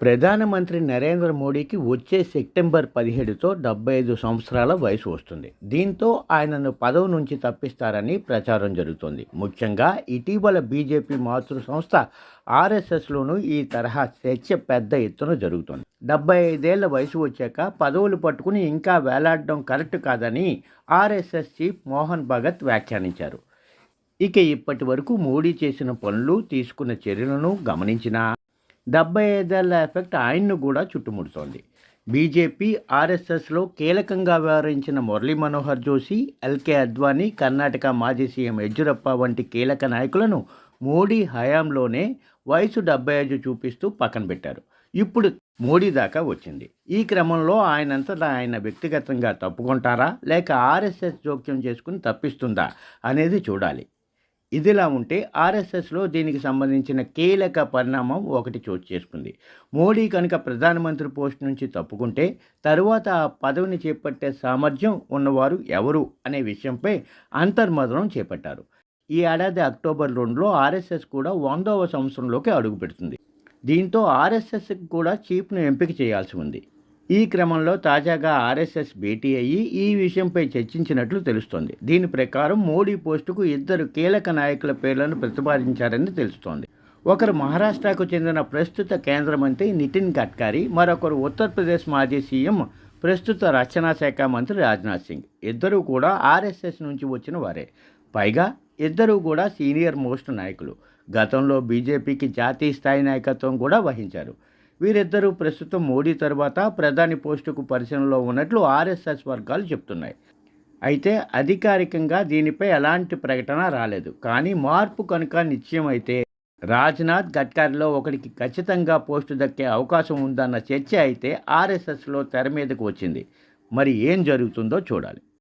ప్రధానమంత్రి నరేంద్ర మోడీకి వచ్చే సెప్టెంబర్ పదిహేడుతో డెబ్బై ఐదు సంవత్సరాల వయసు వస్తుంది. దీంతో ఆయనను పదవి నుంచి తప్పిస్తారని ప్రచారం జరుగుతోంది. ముఖ్యంగా ఇటీవల బీజేపీ మాతృ సంస్థ ఆర్ఎస్ఎస్లోనూ ఈ తరహా చర్చ పెద్ద ఎత్తున జరుగుతోంది. డెబ్బై ఐదేళ్ళ వయసు వచ్చాక పదవులు పట్టుకుని ఇంకా వేలాడడం కరెక్ట్ కాదని ఆర్ఎస్ఎస్ చీఫ్ మోహన్ భగత్ వ్యాఖ్యానించారు. ఇక ఇప్పటి వరకు మోడీ చేసిన పనులు తీసుకున్న చర్యలను గమనించినా డెబ్బై ఐదేళ్ళ ఎఫెక్ట్ ఆయన్ను కూడా చుట్టుముడుతోంది. బీజేపీ ఆర్ఎస్ఎస్లో కీలకంగా వ్యవహరించిన మురళీ మనోహర్ జోషి ఎల్కే అద్వానీ కర్ణాటక మాజీ సీఎం యడ్యూరప్ప వంటి కీలక నాయకులను మోడీ హయాంలోనే వయసు డెబ్బై ఐదు చూపిస్తూ పక్కన పెట్టారు. ఇప్పుడు మోడీ దాకా వచ్చింది. ఈ క్రమంలో ఆయనంతటా ఆయన వ్యక్తిగతంగా తప్పుకుంటారా లేక ఆర్ఎస్ఎస్ జోక్యం చేసుకుని తప్పిస్తుందా అనేది చూడాలి. ఇదిలా ఉంటే ఆర్ఎస్ఎస్లో దీనికి సంబంధించిన కీలక పరిణామం ఒకటి చోటు చేసుకుంది. మోడీ కనుక ప్రధానమంత్రి పోస్ట్ నుంచి తప్పుకుంటే తరువాత ఆ పదవిని చేపట్టే సామర్థ్యం ఉన్నవారు ఎవరు అనే విషయంపై అంతర్మదనం చేపట్టారు. ఈ ఏడాది అక్టోబర్ రెండులో ఆర్ఎస్ఎస్ కూడా వందవ సంవత్సరంలోకి అడుగుపెడుతుంది. దీంతో ఆర్ఎస్ఎస్కి కూడా చీఫ్ను ఎంపిక చేయాల్సి ఉంది. ఈ క్రమంలో తాజాగా ఆర్ఎస్ఎస్ భేటీ అయ్యి ఈ విషయంపై చర్చించినట్లు తెలుస్తోంది. దీని ప్రకారం మోడీ పోస్టుకు ఇద్దరు కీలక నాయకుల పేర్లను ప్రతిపాదించారని తెలుస్తోంది. ఒకరు మహారాష్ట్రకు చెందిన ప్రస్తుత కేంద్ర మంత్రి నితిన్ గడ్కరీ మరొకరు ఉత్తరప్రదేశ్ మాజీ సీఎం ప్రస్తుత రక్షణ శాఖ మంత్రి రాజ్నాథ్ సింగ్. ఇద్దరూ కూడా ఆర్ఎస్ఎస్ నుంచి వచ్చిన వారే. పైగా ఇద్దరూ కూడా సీనియర్ మోస్ట్ నాయకులు. గతంలో బీజేపీకి జాతీయ స్థాయి నాయకత్వం కూడా వహించారు. వీరిద్దరూ ప్రస్తుతం మోడీ తర్వాత ప్రధాని పోస్టుకు పరిశీలనలో ఉన్నట్లు ఆర్ఎస్ఎస్ వర్గాలు చెప్తున్నాయి. అయితే అధికారికంగా దీనిపై ఎలాంటి ప్రకటన రాలేదు. కానీ మార్పు కనుక నిశ్చయమైతే రాజ్నాథ్ గడ్కరీలో ఒకరికి ఖచ్చితంగా పోస్టు దక్కే అవకాశం ఉందన్న చర్చ అయితే ఆర్ఎస్ఎస్లో తెర మీదకు వచ్చింది. మరి ఏం జరుగుతుందో చూడాలి.